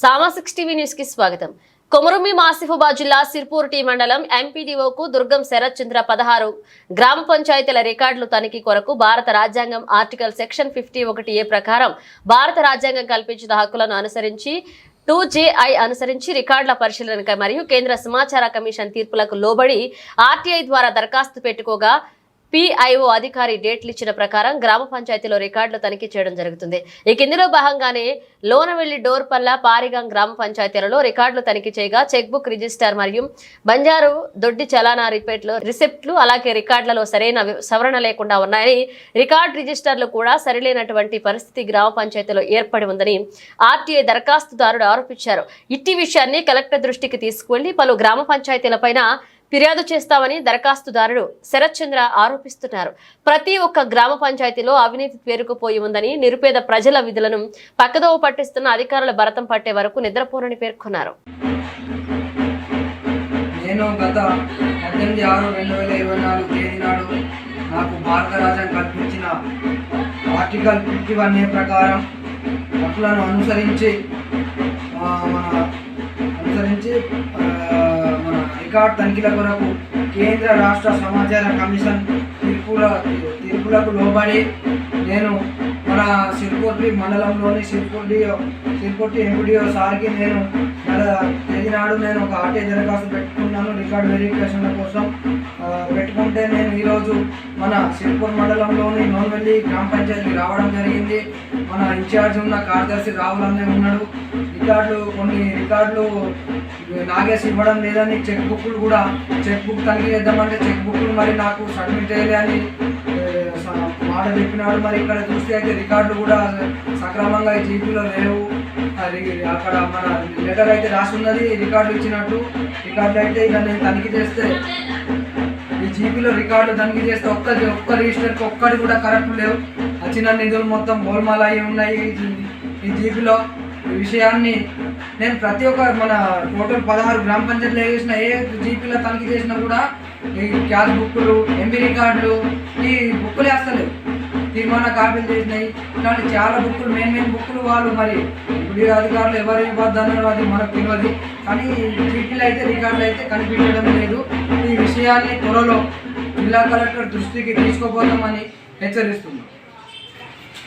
సామా six TV న్యూస్కి స్వాగతం. కొమరుమి ఆసిఫాబాద్ జిల్లా సిర్పూర్ టీ మండలం ఎంపీడీఓకు దుర్గం శరత్ చంద్ర పదహారు. గ్రామ పంచాయతీల రికార్డులు తనిఖీ కొరకు భారత రాజ్యాంగం ఆర్టికల్ సెక్షన్ ఫిఫ్టీ ఒకటి ఏ ప్రకారం భారత రాజ్యాంగం కల్పించిన హక్కులను అనుసరించి టూ జేఐ అనుసరించి రికార్డుల పరిశీలనకై మరియు కేంద్ర సమాచార కమిషన్ తీర్పులకు లోబడి ఆర్టీఐ ద్వారా దరఖాస్తు పెట్టుకోగా పిఐఓ అధికారి డేట్లు ఇచ్చిన ప్రకారం గ్రామ పంచాయతీలో రికార్డులు తనిఖీ చేయడం జరుగుతుంది. ఈ కిందిలో భాగంగానే లోనవెల్లి డోర్పల్ల పారిగాం గ్రామ పంచాయతీలలో రికార్డులు తనిఖీ చేయగా చెక్ బుక్ రిజిస్టర్ మరియు బంజారు దొడ్డి చలానా రిపేట్లు రిసిప్ట్లు అలాగే రికార్డులలో సరైన సవరణ లేకుండా ఉన్నాయని రికార్డు రిజిస్టర్లు కూడా సరిలేనటువంటి పరిస్థితి గ్రామ పంచాయతీలో ఏర్పడి ఉందని ఆర్టీఐ దరఖాస్తుదారుడు ఆరోపించారు. ఇట్టి విషయాన్ని కలెక్టర్ దృష్టికి తీసుకువెళ్ళి పలు గ్రామ పంచాయతీలపైన ఫిర్యాదు చేస్తామని దరఖాస్తుదారుడు శరత్ చంద్ర ఆరోపిస్తున్నారు. ప్రతి ఒక్క గ్రామ పంచాయతీలో అవినీతి పేరుకుపోయి ఉందని నిరుపేద ప్రజల విధులను పక్కదోవ పట్టిస్తున్న అధికారుల భరతం పట్టే వరకు నిద్రపోరని పేర్కొన్నారు. నేను గత పద్దెనిమిది ఆరు రెండు వేల ఇరవై నాలుగు తేదీ నాడు నాకు భారత రాజ్యం కల్పించిన ఆర్టికల్ ఫిఫ్టీ వన్ ఏ ప్రకారం హక్కులను అనుసరించి మన రికార్డ్ తనిఖీల కొరకు కేంద్ర రాష్ట్ర సమాచార కమిషన్ తీర్పుల తీర్పులకు లోబడి నేను మన సిరికొట్టి మండలంలోని సిరికొట్టి సిరికొట్టి ఎంపీడీఓ సార్కి నేను నెల నేను ఒక ఆర్టీ దరఖాస్తు పెట్టుకున్నాను. రికార్డ్ వెరిఫికేషన్ల కోసం ఈరోజు మన సిరిపూర్ మండలంలోని నోన్వెల్లి గ్రామ పంచాయతీకి రావడం జరిగింది. మన ఇన్ఛార్జ్ ఉన్న కార్యదర్శి రావులనే ఉన్నాడు. రికార్డులు కొన్ని రికార్డులు నాగేసి ఇవ్వడం లేదని చెక్ బుక్లు కూడా చెక్ బుక్ తనిఖీ చేద్దామంటే చెక్ బుక్లు మరి నాకు సబ్మిట్ చేయాలి అని స- మాట చెప్పినాడు. మరి ఇక్కడ చూస్తే అయితే రికార్డులు కూడా సక్రమంగా ఈ జీపీలో లేవు. అది అక్కడ మన లెటర్ అయితే రాసి ఉన్నది రికార్డు ఇచ్చినట్టు. రికార్డులు అయితే ఇక నేను తనిఖీ చేస్తే జీబీలో జీపీలో రికార్డు తనిఖీ చేస్తే ఒక్క ఒక్క రిజిస్టర్కి ఒక్కటి కూడా కరెక్ట్ లేవు. వచ్చిన నిధులు మొత్తం గోల్మాల్ అయి ఉన్నాయి. ఈ జీబీలో ఈ జీపీలో విషయాన్ని నేను ప్రతి ఒక్క మన టోటల్ పదహారు గ్రామ పంచాయతీలు వేసిన ఏ జీపీలో తనిఖీ చేసినా కూడా ఈ క్యాష్ బుక్కులు ఎంబీ రికార్డులు ఈ బుక్కులే వేస్తలేవు తీర్మాన కాపీలు చేసినాయి. ఇలాంటి చాలా బుక్కులు మెయిన్ మెయిన్ బుక్కులు వాళ్ళు మరి ఇప్పుడు అధికారులు ఎవరు ఇవ్వద్దన్నారు అది మనకు తెలియదు. కానీ జీపీలు అయితే రికార్డులు అయితే కనిపించడం లేదు. ఈ విషయాన్ని త్వరలో జిల్లా కలెక్టర్ దృష్టికి తీసుకోబోతామని హెచ్చరిస్తున్నాం.